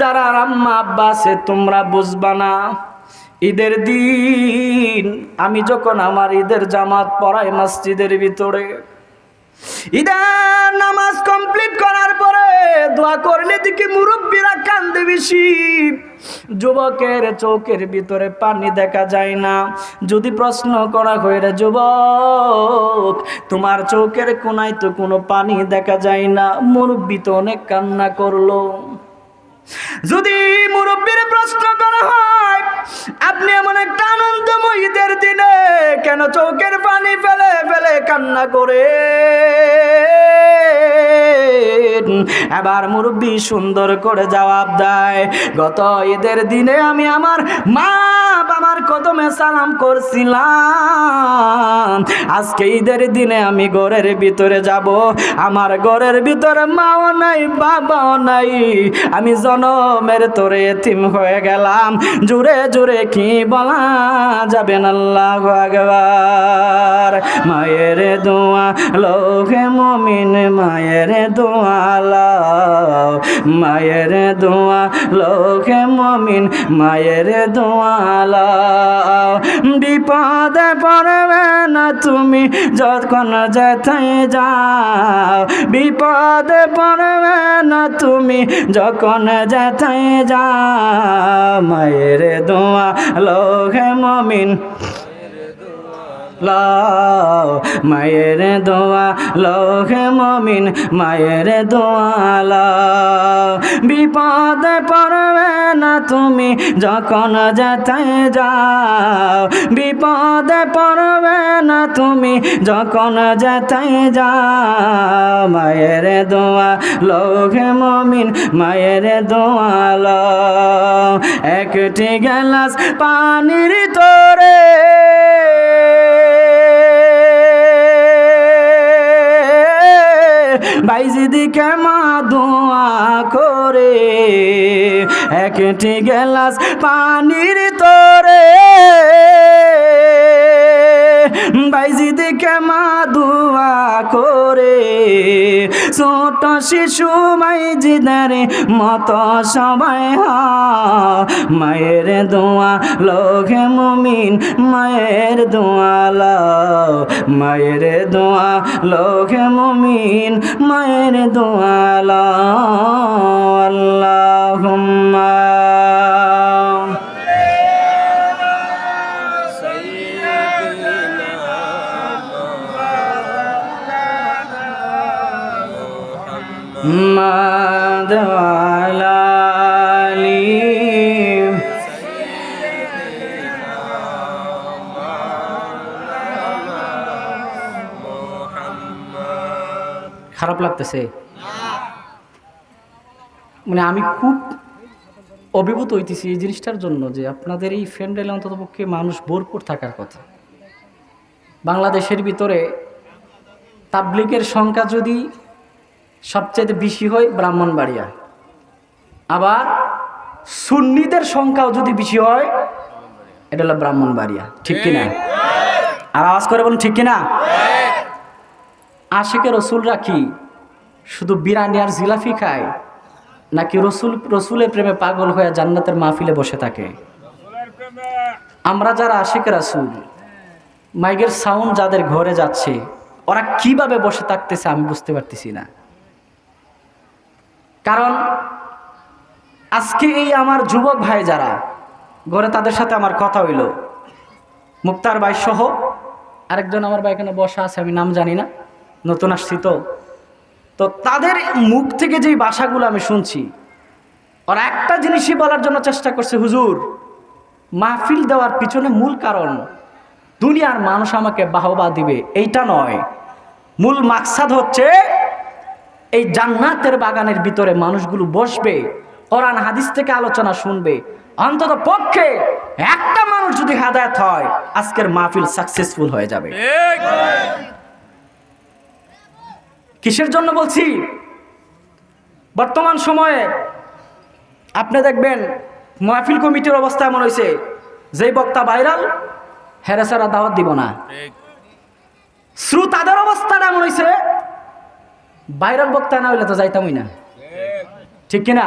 যারা আম্মা আব্বা আছে, তোমরা বুঝবা না। ঈদের দিন আমি যখন আমার ঈদের জামাত পড়াই মসজিদের ভিতরে, ঈদের নামাজ কমপ্লিট করার পরে দোয়া করলে দিকে মুরব্বীরা কান্দে বেশি। যুবকের চোখের ভিতরে পানি দেখা যায় না। যদি প্রশ্ন করা হয়, রে যুবক, তোমার চোখের কোনায় তো কোনো পানি দেখা যায় না? মুরব্বী তো অনেক কান্না করল। যদি মুরব্বীর প্রশ্ন করা হয় আপনি এমন একটা আনন্দময় ঈদের দিনে কেন চোখের পানি ফেলে ফেলে কান্না করে এবার মুরব্বী সুন্দর করে জবাব দেয়, গত ঈদের দিনে আমি আমার মা বাবার কদমে সালাম করছিলাম। আজকে ঈদের দিনে আমি ঘরের ভিতরে যাব। আমার ঘরের ভিতরে মাও নাই, বাবাও নাই। আমি জনমের তোরে এতিম হয়ে গেলাম। জুড়ে জুড়ে কি বলা যাবে না? আল্লাহ আকবার। মায়ের দোয়া লোকে মমিন, মায়ের দোয়া মায়ের দোয়া লোকে মমিন, মায়ের দোয়া, লাও। বিপদে পড়বে না তুমি যখন যেথায় যাও। বিপদে পড়বে না তুমি যখন যেথায় যাও। মায়ের দোয়া লোহে মমিন। লাও, মায়ের দোয়া লোকে মমিন, মায়ের দোয়া লাও। বিপদে পড়বে না তুমি যখন যেতে যাও। বিপদে পড়বে না তুমি যখন যেতে যাও। মায়ের দোয়া লোকে মমিন, মায়ের দোয়া লাও। একটি গ্লাস পানির তোরে বাইজি দিকে মা দোয়া করে একটি গেলাস পানির তোরে। বাইজি দিকে মা ছোট শিশু মাইজিদের মতো সবাই মায়ের দোয়া লোকে মুমিন, মায়ের দোয়া লাও। মায়ের দোয়া লোকে মুমিন, মায়ের দোয়া লাও। আল্লাহুম্মা محمد وعلى آله খারাপ লাগতেছে মানে আমি খুব অভিভূত হইতেছি এই জিনিসটার জন্য যে আপনাদের এই ফ্রেন্ডেলে অন্তত পক্ষে মানুষ ভরপুর থাকার কথা বাংলাদেশের ভিতরে তাবলিগের সংখ্যা যদি সবচেয়ে বেশি হয় ব্রাহ্মণবাড়িয়া। আবার সুন্নিদের সংখ্যাও যদি বেশি হয়, এটা হলো ব্রাহ্মণবাড়িয়া। ঠিক কিনা আর আওয়াজ করে বলুন, ঠিক কিনা আশিকে রসুল রাখি শুধু বিরানি আর জিলাফি খায়, নাকি রসুল, রসুলের প্রেমে পাগল হয়ে জান্নাতের মাহফিলে বসে থাকে? আমরা যারা আশিক রাসুল, মাইকের সাউন্ড যাদের ঘরে যাচ্ছে, ওরা কীভাবে বসে থাকতেছে আমি বুঝতে পারতেছি না। কারণ আজকে এই আমার যুবক ভাই যারা, ঘরে তাদের সাথে আমার কথা হইল। মুক্তার ভাই সহ আরেকজন আমার ভাই এখানে বসা আছে, আমি নাম জানি না, নতুন আসছি তো। তো তাদের মুখ থেকে যেই ভাষাগুলো আমি শুনছি, ওরা একটা জিনিসই বলার জন্য চেষ্টা করছে, হুজুর, মাহফিল দেওয়ার পিছনে মূল কারণ, দুনিয়ার মানুষ আমাকে বাহবা দিবে, এইটা নয়। মূল মাকসাদ হচ্ছে এই জান্নাতের বাগানের ভিতরে মানুষগুলো বসবে কোরআন হাদিস থেকে আলোচনা শুনবে। অন্তত পক্ষে একটা মানুষ যদি হাদায়াত হয় আজকের মাহফিল সাকসেসফুল হয়ে যাবে। কিসের জন্য বলছি? বর্তমান সময়ে আপনি দেখবেন মাহফিল কমিটির অবস্থা এমন হয়েছে যেই বক্তা ভাইরাল হেরেসারা দাওয়াত দিব না। শ্রোতাদের অবস্থাটা এমন হয়েছে ভাইরাল বক্তা না হইলে তো যাইতামই না। ঠিক কিনা?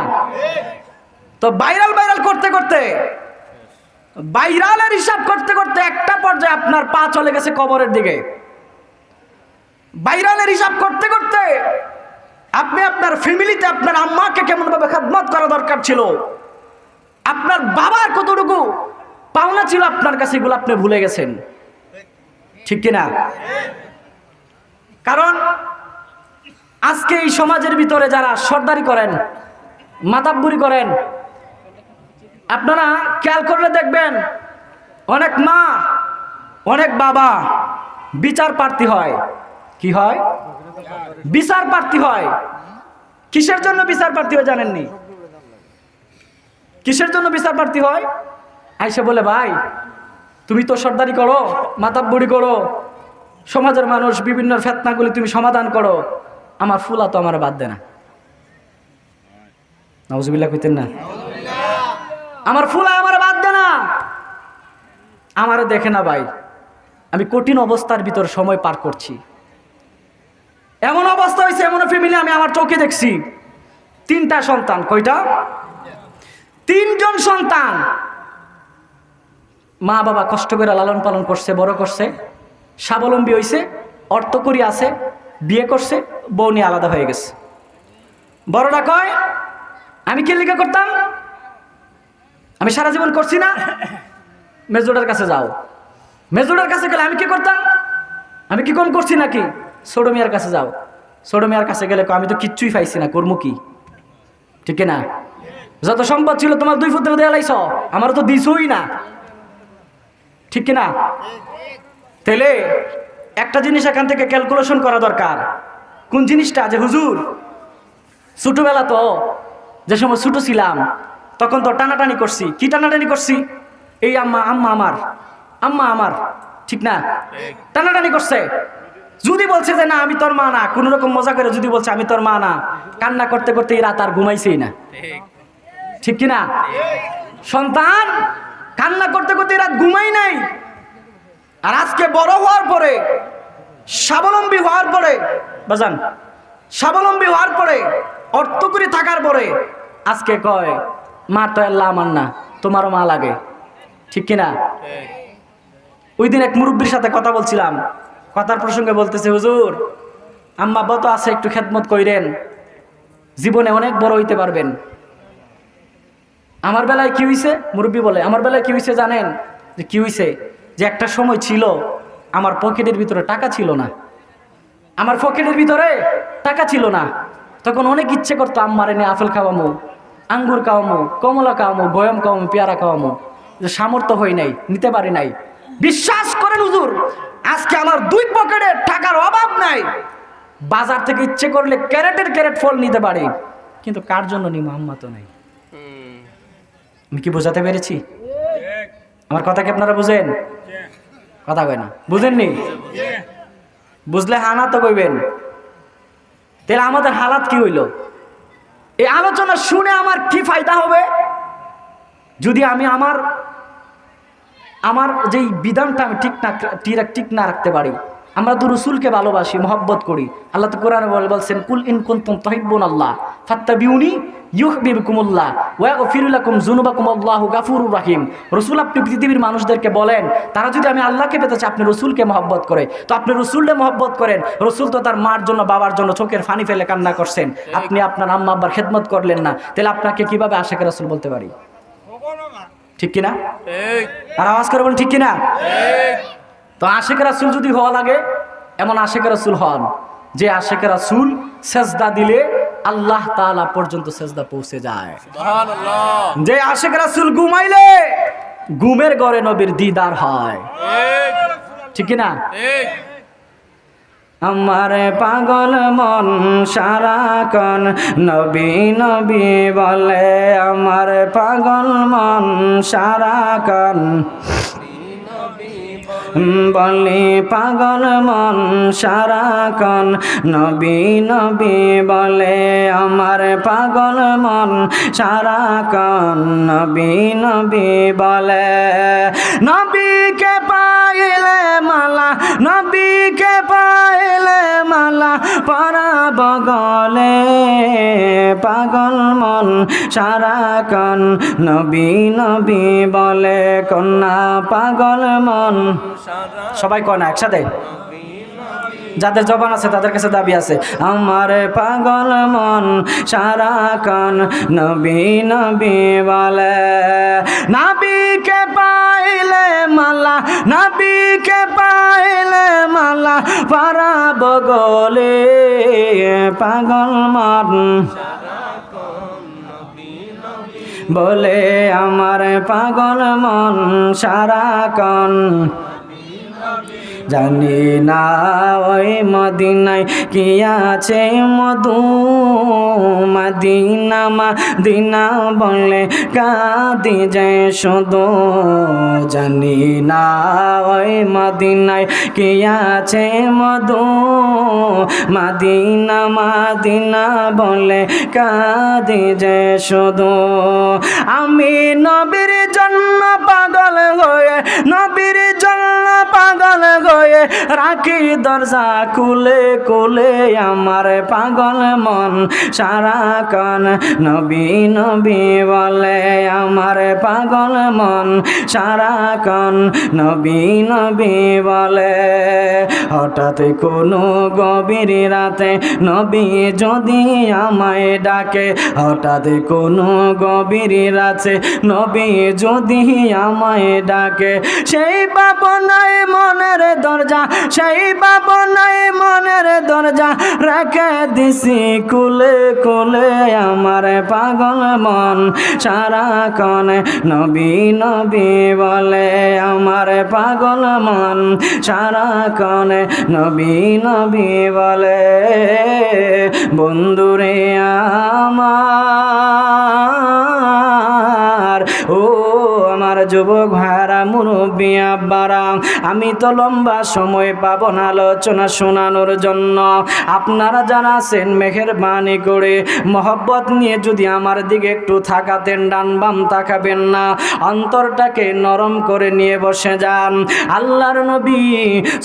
তো ভাইরাল ভাইরাল করতে করতে ভাইরালের হিসাব করতে করতে একটা পর্যায়ে আপনার পা চলে গেছে কবরের দিকে। ভাইরালের হিসাব করতে করতে আপনি আপনার ফ্যামিলিতে আপনার আম্মাকে কেমনভাবে খেদমত করা দরকার ছিল? আপনার বাবার কতটুকু পাওনা ছিল আপনার কাছে এগুলো আপনি ভুলে গেছেন। ঠিক কিনা? কারণ আজকে এই সমাজের ভিতরে যারা সর্দারি করেন, মাতাব্বুরি করেন, আপনারা খেয়াল করলে দেখবেন, অনেক মা, অনেক বাবা বিচার প্রার্থী হয়। কি হয়? বিচার প্রার্থী হয়। কিসের জন্য বিচার প্রার্থী হয় জানেননি? কিসের জন্য বিচার প্রার্থী হয়? আইসে বলে, ভাই, তুমি তো সর্দারি করো মাতাব্বুড়ি করো, সমাজের মানুষ বিভিন্ন ফেতনাগুলি তুমি সমাধান করো। আমার ফুলা তো আমার বাদ দে না। না? আমার ফুলা আমার বাদ দে না। আমার দেখে না ভাই। আমি কঠিন অবস্থার ভিতর সময় পার করছি। এমন অবস্থা হয়েছে, এমন ফ্যামিলি আমি আমার চোখে দেখছি। তিনটা সন্তান, কয়টা? তিনজন সন্তান। মা বাবা কষ্ট করে লালন পালন করছে, বড় করছে, স্বাবলম্বী হয়েছে অর্থ করি আছে বিয়ে করছে, বউ নিয়ে আলাদা হয়ে গেছে। বড়টা কয়, আমি কি লেখা করতাম? আমি সারা জীবন করছি না। মেজোটার কাছে যাও। মেজোটার কাছে গেলে আমি কি করতাম? আমি কি কম করছি নাকি? ছোট মিয়ার কাছে যাও। ছোট কাছে গেলে আমি তো কিচ্ছুই পাইছি না, কর্ম কি? ঠিক না যত সম্পদ ছিল তোমার দুই ফুট দেওয়া লাইছ আমার তো দিছই না। ঠিক কিনা? তাহলে একটা জিনিস এখান থেকে ক্যালকুলেশন করা দরকার। কোন জিনিসটা? যে হুজুর, ছোটোবেলা তো যে সময় ছোটো ছিলাম, তখন তো টানাটানি করছি। কি টানাটানি করছি? এই আম্মা আম্মা আমার আম্মা আমার, ঠিক না? টানাটানি করছে। যদি বলছে যে না, আমি তোর মা না, কোনো রকম মজা করে যদি বলছে আমি তোর মা না, কান্না করতে করতে রাত আর ঘুমাইছেই না। ঠিক কিনা? সন্তান, কান্না করতে করতে রাত ঘুমাই নাই। আর আজকে বড় হওয়ার পরে, স্বাবলম্বী হওয়ার পরে, বাজান, স্বাবলম্বী হওয়ার পরে অর্থ করে থাকার পরে, আজকে কয়, মা, তো আল্লাহ আমার না, তোমারও মা লাগে। ঠিক কিনা? ওই দিন এক মুরব্বীর সাথে কথা বলছিলাম। কথার প্রসঙ্গে বলতেছে, হুজুর, আম্মা আব্বা তো আছে, একটু খেদমত কইরেন। জীবনে অনেক বড় হইতে পারবেন। আমার বেলায় কি হইছে? মুরব্বী বলে, আমার বেলায় কি হইছে জানেন? যে, কি হইছে? যে একটা সময় ছিল আমার পকেটের ভিতরে টাকা ছিল না। আমার পকেটের ভিতরে টাকা ছিল না। তখন অনেক ইচ্ছে করতো আম্মার এনে আপেল খাওয়ামো আঙ্গুর খাওয়ামো কমলা খাওয়ামো গয়ম খাওয়ামো পেয়ারা খাওয়ামো। যে সামর্থ্য হয় নাই নিতে পারি নাই। বিশ্বাস করেন হুজুর আজকে আমার দুই পকেটে টাকার অভাব নাই। বাজার থেকে ইচ্ছে করলে ক্যারেটের ক্যারেট ফল নিতে পারি কিন্তু কার জন্য নিম আম্মা তো নাই। আমি কি বোঝাতে পেরেছি? আমার কথা কি আপনারা বুঝেন? কথা কয় না। বুঝেননি? বুঝলে হানা তো কইবেন। তাহলে আমাদের হালাত কি হইল? এই আলোচনা শুনে আমার কি ফায়দা হবে? যদি আমি আমার আমার যেই বিধানটা আমি ঠিক না, ঠিক- ঠিক না রাখতে পারি আমরা তো রসুলকে ভালোবাসি মহব্বত করি। আল্লাহ তো কোরআনে বলে বলছেন কুল ইন কুনতুম তহিব্বুন আল্লাহ ফাত্তা ফাত্তাবিউনি ইউহবিবকুমুল্লাহ ওয়া গফিরুলাকুম যুনুবাকুম আল্লাহু গাফুরুর রাহিম। রসুল আপনি পৃথিবীর মানুষদেরকে বলেন তারা যদি আমি আল্লাহকে পেতে চাই আপনি রসুলকে মহব্বত করে। তো আপনি রসুলকে মহব্বত করেন রসুল তো তার মার জন্য বাবার জন্য চোখের ফানি ফেলে কান্না করছেন। আপনি আপনার আম্মা আব্বার খেদমত করলেন না। তাহলে আপনাকে কীভাবে আশেখ রসুল বলতে পারি? ঠিক কিনা? আর আওয়াজ করে বলুন ঠিক কিনা? তো আশেখ রাসুল যদি হওয়া লাগে এমন আশেখ রাসুল হন যে আশেখ রাসুল সেজদা দিলে আল্লাহ তাআলা পর্যন্ত সেজদা পৌঁছে যায়। যে আশেখ রাসুল ঘুমাইলে ঘুমের গড়ে নবীর দিদার হয়। ঠিক। কিনা? আমারে পাগল মন সারাকন নবী নবী বলে আমার পাগল মন সারাকন বলি পাগল মন সারাকন নবী নবী বলে আমার পাগল মন সারাকন নবী নবী বলে, নবীকে পাইলে মালা, নবীকে পাইলে মালা পারা বগলে পাগল মন সারা কন। নবী নবী বলে, কন্যা পাগল মন। সবাই কন একসাথে? যাদের জবান আছে, তাদের কাছে দাবি আছে। আমার পাগল মন সারা কান নবী নবী বলে, নবীকে পাইলে মালা, নবীকে পাইলে মালা পারা বগলে পাগল মন বলে, আমার পাগল মন সারা কন জানি না ওই মদিনায় কি আছে মধু। মদিনা মদিনা বলে কাঁদি যায় শুধু। জানি না ওই মদিনায় কি আছে মধু। মদিনা মদিনা বলে কাঁদি যায় শুধু। আমি নবীর জন্য পাগল হয়ে নবীর পাগল হয়ে রাখি দরজা কুলে কুলে আমার পাগল মন সারা কন। নবী নবী বলে আমার পাগল মন সারা কন। নবী নবী বলে হঠাৎ কোনো গভীর রাতে নবী যদি আমায় ডাকে, হঠাৎ কোনো গভীর রাতে নবী যদি আমায় ডাকে, সেই পাপনায় মনের দরজা, সেই পাপনায় মনের দরজা দিছি, কুলে কুলে আমার পাগল মন। সারা কনে নবী নবী বলে আমার পাগল মন। সারা কনে নবী নবী বলে, বন্ধুরে আমার, ও আমার যুবক ভাইরা মুরব্বী আব্বারা, আমি তো লম্বা সময় পাবো না আলোচনা শোনানোর জন্য। আপনারা যারা আছেন মেঘের বাণী করে, মহব্বত নিয়ে যদি আমার দিকে একটু থাকাতেন ডান বাম তাকাবেন না, অন্তরটাকে নরম করে নিয়ে বসে যান। আল্লাহর নবী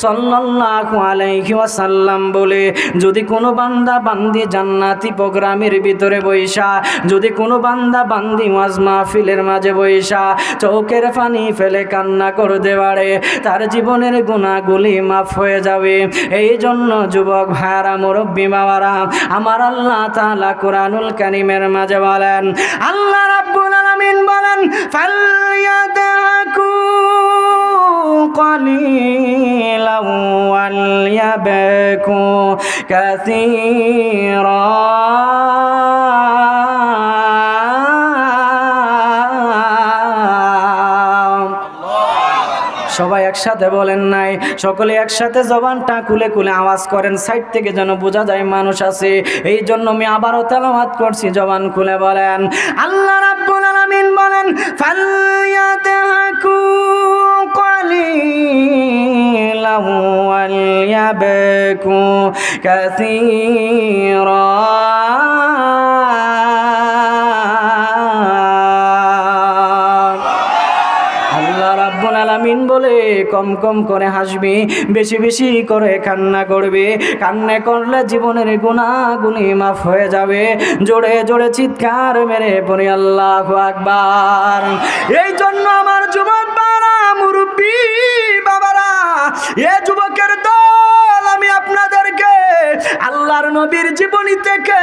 সাল্লাল্লাহু আলাইহি ওয়াসাল্লাম বলে, যদি কোনো বান্দা বান্দি জান্নাতি প্রোগ্রামের ভিতরে বৈশা যদি কোনো বান্দা বান্দি ওয়াজ মাহফিলের মাঝে বৈশা চৌকের পানি ফেলে কান্না করতে পারে তার জীবনের গুণাগুলি মাফ হয়ে যাবে এই জন্য যুবক ভাইয়ারা মুরব্বী বাবারা আমার আল্লাহ তাআলা কোরআনুল কারিমের মাঝে বলেন আল্লাহ রাব্বুল আলামিন বলেন ফালয়াদাকু قليلا وليبكوا كثيرا সবাই একসাথে বলেন নাই সকলে একসাথে জবানটা কুলে কুলে আওয়াজ করেন সাইড থেকে যেন বোঝা যায় মানুষ আছে এই জন্য আমি আবারও তেলাওয়াত করছি জবান খুলে বলেন আল্লাহ রাব্বুল আলামিন বলেন ফালয়াতাকু قليلا وليبكوا كثيرا কম কম করে হাসবি, বেশি বেশি করে কান্না করবে। কান্না করলে জীবনের গুণাগুণি মাফ হয়ে যাবে। জোরে জোরে চিৎকার মেরে পড়ে আল্লাহ আকবার। এই জন্য আমার যুবক বারা, মুরব্বী বাবারা, এ যুবকের আল্লাহর নবীর জীবনী থেকে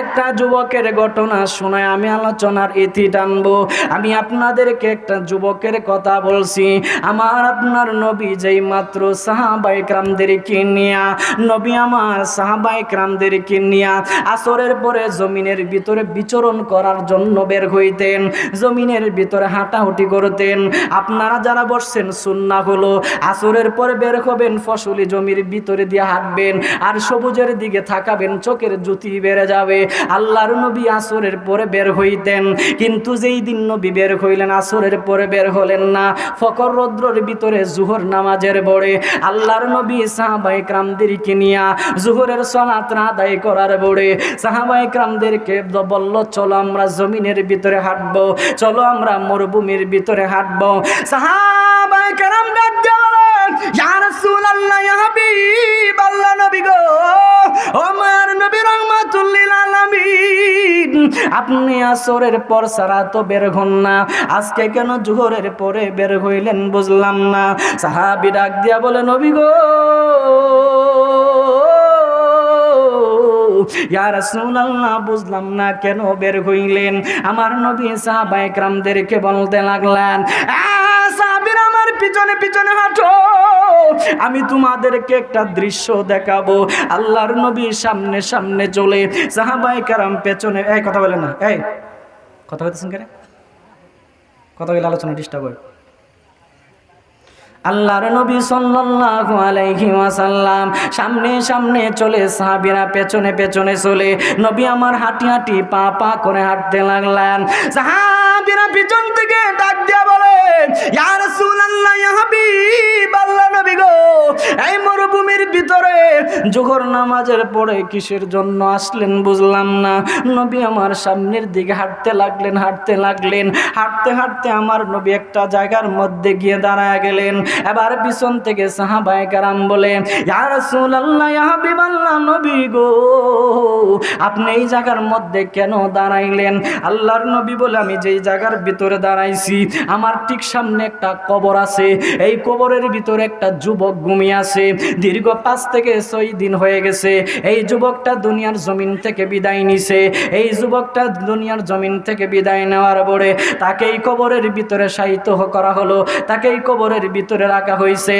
একটা যুবকের ঘটনা শোনায়, আমি আলোচনার ইতি টানবো। আমি আপনাদেরকে একটা যুবকের কথা বলছি। আমার আপনার নবী যেই মাত্র সাহাবাই ক্রামদেরকে নিয়া, নবী আমার সাহাবাই ক্রামদেরকে নিয়া আসরের পরে জমিনের ভিতরে বিচরণ করার জন্য বের হইতেন, জমিনের ভিতরে হাঁটাহুটি করতেন। আপনারা যারা বসছেন সুন্না হলো, আসরের পরে বের হবেন, ফসলি জমির ভিতরে দিয়ে হাঁটবেন, আর সবুজের দিকে থাকাবেন, চোখের জ্যোতি বেড়ে যাবে। আল্লাহর নবী আসরের পরে বের হইতেন। কিন্তু যেই দিন নবী বের হইলেন, আসরের পরে বের হলেন না। ফকর রৌদ্রের ভিতরে জুহর নামাজের বড়ে আল্লাহর নবী সাহাবাই ক্রামদেরকে নিয়া জুহরের সলাত আদায় করার বড়ে সাহাবাই ক্রামদেরকে বলল, চলো আমরা জমিনের ভিতরে হাঁটবো, চলো আমরা মরুভূমির ভিতরে হাঁটবো। সাহাবাই ক্রাম গো। আপনি আসরের পর সারা তো বের হন না। আজকে কেন জোহরের পরে বের হইলেন বুঝলাম না। সাহাবি ডাক দিয়া বলে, নবী গো বুঝলাম না কেন বের হইলেন? আমার নবী সাহাবায়ে کرامদেরকে বলতে লাগলেন তোমাদের আমার পিছনে পিছনে হাঁটো। আমি তোমাদেরকে একটা দৃশ্য দেখাবো। আল্লাহর নবী সামনে সামনে চলে সাহাবাই কারাম পেছনে এই, কথা বলে না। এই, কথা বলতেছেন কথা বলে আলোচনা ডিস্টার্ব হয়। আল্লাহর নবী সাল্লাল্লাহু আলাইহি ওয়াসাল্লাম সামনে সামনে চলে সাহাবীরা পেছনে পেছনে চলে। নবী আমার হাঁটি হাঁটি পা পা করে হাঁটতে লাগলেন। সাহাবীরা পিছন থেকে ডাক দিয়া বলে ইয়া রাসূলুল্লাহ ইয়া হাবিব আল্লাহ নবী গো এই মরুভূমির ভিতরে। জোহর নামাজের পরে কিসের জন্য আসলেন বুঝলাম না। নবী আমার সামনের দিকে হাঁটতে লাগলেন হাঁটতে লাগলেন। হাঁটতে হাঁটতে আমার নবী একটা জায়গার মধ্যে গিয়ে দাঁড়ায় গেলেন। এবার পিছন থেকে সাহাবায়ে কারাম বলে নবী গো, আপনি এই জায়গার মধ্যে কেন দাঁড়াইলেন? আল্লাহর নবী বলে, আমি যেই জায়গার ভিতরে দাঁড়াইছি, আমার ঠিক সামনে একটা কবর আছে। এই কবরের ভিতরে একটা যুবক ঘুমিয়ে আছে। দীর্ঘ পাঁচ থেকে ছয় দিন হয়ে গেছে। এই যুবকটা দুনিয়ার জমিন থেকে বিদায় নিছে। এই যুবকটা দুনিয়ার জমিন থেকে বিদায় নেওয়ার পরে তাকে এই কবরের ভিতরে সাহিত্য করা হলো। তাকে এই কবরের ভিতরে রাখা হয়েছে।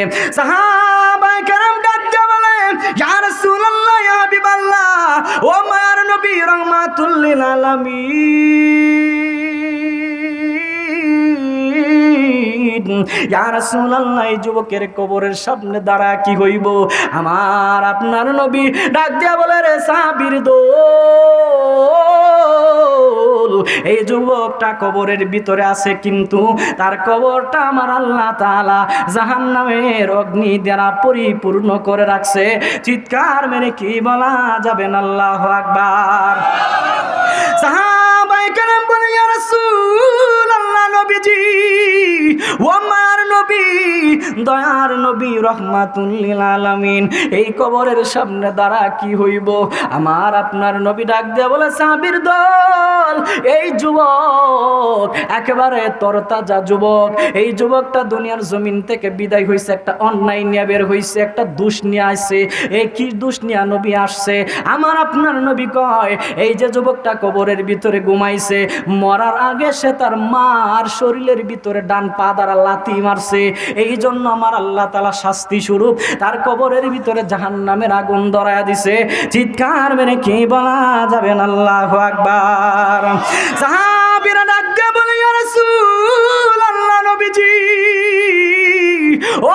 ও মায়ার নবী, রহমাতুল লিল আলামিন। যুবকের কবরের সামনে দাঁড়া, কি হইব? আমার আপনার নবী ডাক দিয়া বলে, রে সাবির দোল, এই যুবকটা কবরের ভিতরে আছে কিন্তু তার কবরটা আমার আল্লাহ তাআলা জাহান্নামের অগ্নি দ্বারা পরিপূর্ণ করে রাখছে। চিৎকার মেরে কি বলা যাবে না? আল্লাহু আকবার। সাহাবায়ে কেরাম বলে, ইয়া রাসূলুল্লাহ নবীজি ও নবী, দয়ার নবী রহমাতুল্লিল আলামিন। এই কবরের সামনে দ্বারা কি হইব? আমার আপনার নবী ডাক দেয়া বলে, সাবির দল! এই যুবক, একেবারে তরতাজা যুবক। এই যুবকটা দুনিয়ার জমিন থেকে বিদায় হয়েছে একটা অন্যায় নিয়ে বের হয়েছে একটা দুষ নিয়ে আসছে এই কি দুষ নিয়ে নবী আসছে? আমার আপনার নবী কয়, এই যে যুবকটা কবরের ভিতরে ঘুমাইছে, মরার আগে সে তার মার শরীরের ভিতরে ডান পা দ্বারা লাথি মারছে। এই জন্য আমার আল্লাহ তালা শাস্তি স্বরূপ তার কবরের ভিতরে জাহান নামের আগুন ধরায় দিছে। চিৎকার মেরে কি বলা যাবেন আল্লাহ আকবার। সাহাবিরা ডাক দিয়ে বলে রাসূল আল্লাহ নবীজি ও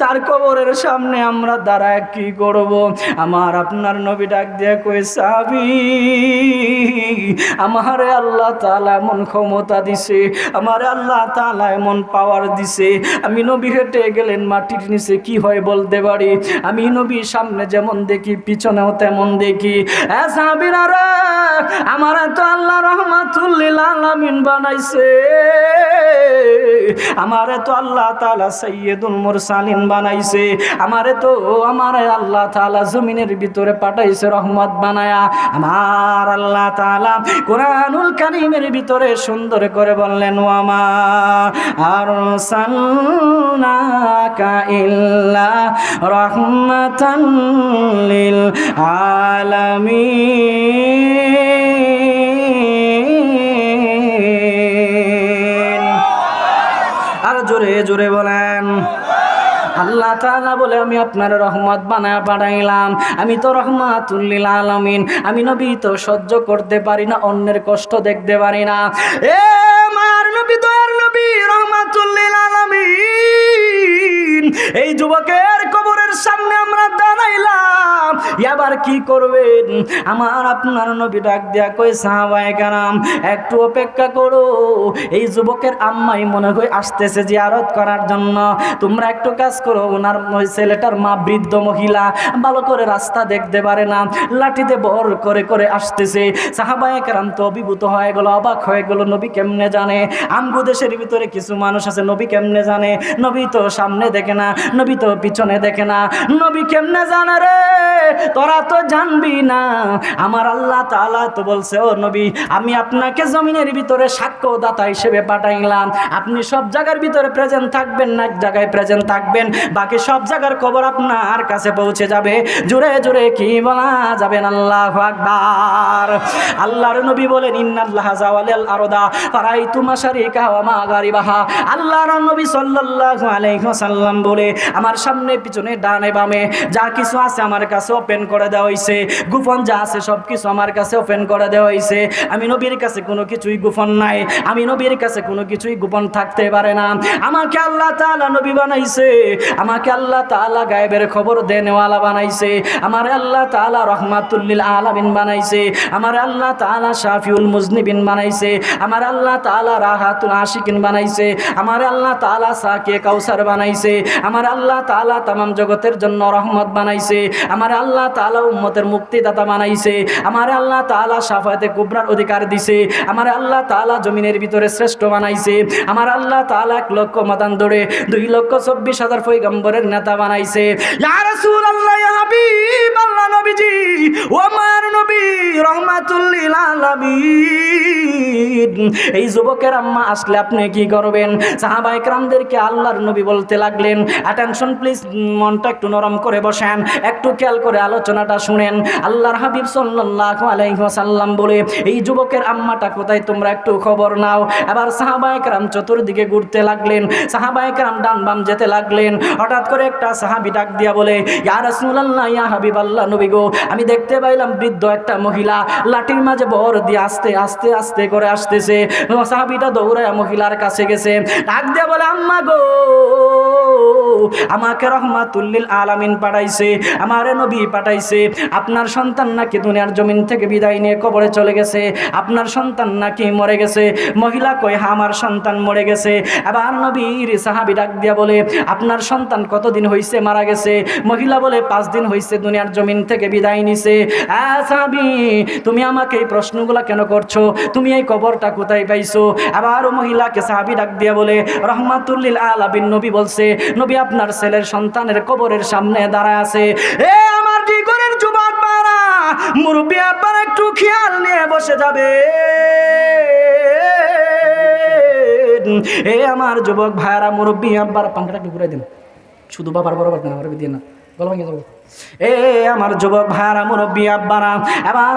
তার কবরের সামনে আমরা দাঁড়ায় কি করব? আমার আপনার নবী ডাক দিয়ে কই সাবি, আমারে আল্লাহ তাআলা এমন ক্ষমতা দিছে, আমার আল্লাহ তাআলা এমন পাওয়ার দিছে। আমি নবী হেঁটে গেলেন মাটির নিচে, কি হয় বলতে পারি? আমি নবী সামনে যেমন দেখি, পিছনেও তেমন দেখি। আমার তো আল্লাহ রহমাতুল্লিল আলামিন বানাইছে। আমারে তো আল্লাহ তাআলা সাইয়্যিদুল মুরসালিন বানাইছে। আমারে তো, আমারে আল্লাহ তাআলা জমিনের ভিতরে পাঠাইছে রহমত বানায়া। আমার আল্লাহ তাআলা কোরআনুল কারীমের ভিতরে সুন্দর করে বললেন ওয়ামা আরসালনাকা ইল্লা রাহমাতান লিল আলামিন। আর জোরে জোরে বলেন। আল্লাহ তালা বলে, আমি আপনার রহমত বানায় বাড়াইলাম আমি তো রহমাতুল্লিল আলমিন। আমি নবী তো সহ্য করতে পারি না, অন্যের কষ্ট দেখতে পারি না। এ মায়ার নবী, দয়ার নবী রহমাতুল্লিল আলমিন। এই যুবকের কবরের সামনে আমরা দাঁড়াইলাম। এবার কি করবেন? আমার আপনার নবী ডাক দেয়া কই সাহাবায়ে কারাম, একটু অপেক্ষা করো। এই যুবকের আম্মাই মনে হয় আসতেছে জিয়ারত করার জন্য। তোমরা একটু কাজ করো, ওনার ওই ছেলেটার মা বৃদ্ধ মহিলা, ভালো করে রাস্তা দেখতে পারে না। লাঠিতে বর করে করে আসতেছে। সাহাবায়ে কারাম তো অভিভূত হয়ে গেল, অবাক হয়ে গেল, নবী কেমনে জানে? আমগো দেশের ভিতরে কিছু মানুষ আছে, নবী কেমনে জানে? নবী তো সামনে দেখে না, নবী তো পিছনে দেখে না। নবী কেমনে জানে রে তোরা তো জানবি না। আমার আল্লাহ তাআলা তো বলছে, ও নবী, আমি আপনাকে জমিনের ভিতরে সাক্ষ্যদাতা হিসেবে পাঠাইলাম। আপনি সব জায়গার ভিতরে প্রেজেন্ট থাকবেন না, এক জায়গায় প্রেজেন্ট থাকবেন। বাকি সব জায়গার খবর আপনার কাছে পৌঁছে যাবে। জুড়ে জুড়ে কি বলা যাবেন আল্লাহ আকবার। আল্লাহর নবী বলেন, ইন্নাল্লাহ জাওয়ালাল আরদা ফারাইতু মাশারিকা ওয়া মাগারিবাহা আল্লাহর নবী সাল্লাল্লাহু আলাইহি ওয়াসাল্লাম বলে, আমার সামনে, পিছনে, ডানে, বামে যা কিছু আছে আমার কাছে ওপেন করে দেওয়া হইছে। গোপন যা আছে সব কিছু আমার কাছে ওপেন করে দেওয়া হইছে। আমি নবীর কাছে কোনো কিছুই গোপন নাই। আমি নবীর কাছে কোনো কিছুই গোপন থাকতে পারে না। আমাকে আল্লাহ তাআলা নবী বানাইছে। আমাকে আল্লাহ তাআলা গায়েবের খবর দেনেওয়ালা বানাইছে। আমার আল্লাহ তাআলা রহমাতুল্লিল আলামিন বানাইছে। আমার আল্লাহ তাআলা শাফিউল মুজনিবিন বানাইছে। আমার আল্লাহ তাআলা রাহাতুল আশিকিন বানাইছে। আমার আল্লাহ তাআলা সাকে কাউসার বানাইছে। আমার আল্লাহ তাআলা তামাম জগতের জন্য রহমত বানাইছে। আমার আল্লাহ তালা উম্মতের মুক্তিদাতা বানাইছে। আমার আল্লাহ তালা সাফাতে কুবরার অধিকার দিছে। আমার আল্লাহ তালা জমিনের ভিতরে শ্রেষ্ঠ বানাইছে। আমার আল্লাহ তালা এক লক্ষ মাদান ধরে দুই লক্ষ চব্বিশ হাজার ফৈগম্বরের নেতা বানাইছে। এই যুবকের আম্মা আসলে আপনি কি করবেন? সাহাবা একরামদেরকে আল্লাহর নবী বলতে লাগলেন অ্যাটেনশন প্লিজ মনটা একটু নরম করে বসেন। এক একটু খেয়াল করে আলোচনাটা শুনেন আল্লাহর হাবিব সাল্লাল্লাহু আলাইহি ওয়াসাল্লাম বলে এই যুবকের আম্মাটা কোথায় তোমরা একটু খবর নাও এবার সাহাবায়ে کرام চতুর্দিকে ঘুরতে লাগলেন সাহাবায়ে کرام ডান বাম যেতে লাগলেন হঠাৎ করে একটা সাহাবী ডাক দিয়া বলে ইয়া রাসূলুল্লাহ ইয়া হাবিবাল্লাহ নবী গো আমি দেখতে পাইলাম বৃদ্ধ একটা মহিলা লাঠির মাঝে বর দিয়ে আস্তে আস্তে আস্তে করে আসতেছে সাহাবিটা দৌড়ায় মহিলার কাছে গেছে ডাক দিয়ে বলে আম্মা গো আমাকে রহমাতুল্লিল আলামিন পাঠাইছে, আমারে নবী পাঠাইছে, আপনার সন্তান নাকি দুনিয়ার জমিন থেকে বিদায় নিয়ে কবরে চলে গেছে, আপনার সন্তান নাকি মরে গেছে, মহিলা কই হ্যাঁ আমার সন্তান মরে গেছে, আবার নবীর সাহাবি ডাক দিয়া বলে, আপনার সন্তান কতদিন হইছে মারা গেছে? মহিলা বলে, পাঁচ দিন হইছে দুনিয়ার জমিন থেকে বিদায় নিছে। সাহাবি, তুমি আমাকে এই প্রশ্নগুলো কেন করছ? তুমি এই কবরটা কোথায় পাইছো? আবার মহিলাকে সাহাবি ডাক দিয়া বলে রহমাতুল্লিল আলাবিন নবী বলছে, নবী আপনার ছেলের সন্তানের কবরের সামনে দাঁড়ায় আছে। এ আমার ডিগরের যুবক বাড়া মুরব্বী আব্বার একটু খেয়াল নিয়ে বসে যাবে এ আমার যুবক ভাইয়ারা, মুরব্বী আব্বার একটু দিন। শুধু বাবার আমার দিয়ে না। এ আমার যুবক মুরব্বী আব্বারা, এবার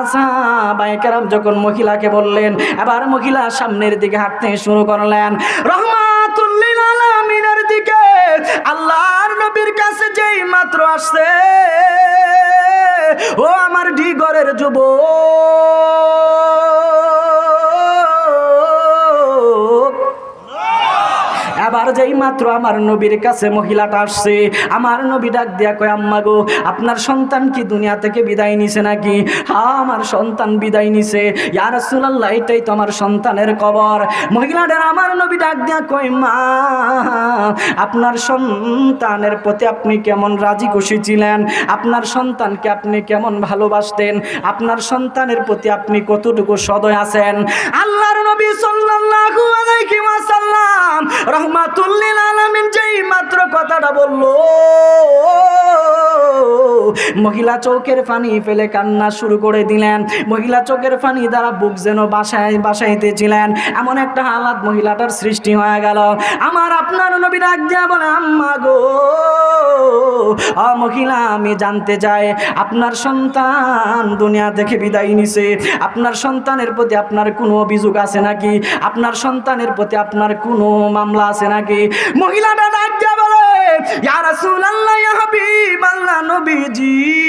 যখন মহিলাকে বললেন, এবার মহিলা সামনের দিকে হাঁটতে শুরু করলেন। রহমাতুল্লিল আলামিনের দিকে আল্লাহর নবীর কাছে যেই মাত্র আসছে ও আমার ডিগরের যুবক। যেই মাত্র আমার নবীর কাছে মহিলাটা আসছে, আমার নবী ডাক দিয়া কয়, আম্মা গো, আপনার সন্তান কি দুনিয়া থেকে বিদায় নিছে নাকি? হ্যাঁ আমার সন্তান বিদায় নিছে। ইয়া রাসূলুল্লাহ, এটাই তো আমার সন্তানের কবর। মহিলাটার আমার নবী ডাক দিয়া কয়, মা, আপনার সন্তানের প্রতি আপনি কেমন রাজি খুশি ছিলেন? আপনার সন্তানকে আপনি কেমন ভালোবাসতেন? আপনার সন্তানের প্রতি আপনি কতটুকু সদয় আছেন? আল্লাহর নবী সাল্লাল্লাহু আলাইহি ওয়াসাল্লাম রহমাতুল্লিল আলামিন যেই মাত্র কথাটা বলল, মহিলা চৌকের পানি ফেলে কান্না শুরু করে দিলেন। মহিলা চোখের পানি দ্বারা বুক যেন বাসায় বাসাইতেছিলেন। এমন একটা হালাত মহিলাটার সৃষ্টি হয়ে গেল। আমার আপনার নবী ডাক দিয়া বলে, আম্মা গো, আ মহিলা, আমি জানতে চাই, আপনার সন্তান দুনিয়া থেকে বিদায় নিছে। আপনার সন্তানের প্রতি আপনার কোনো অভিযোগ আছে নাকি? আপনার সন্তানের প্রতি আপনার কোনো মামলা আছে নাকি? মহিলাটা ডাক বলে ইয়া রাসূলুল্লাহ ইয়া হাবিবাল্লাহ নবীজি।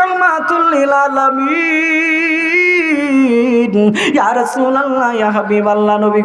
রহমাতুল লিল আলামিন। ইয়া রাসূলুল্লাহ ইয়া হাবিবাল্লাহ নবী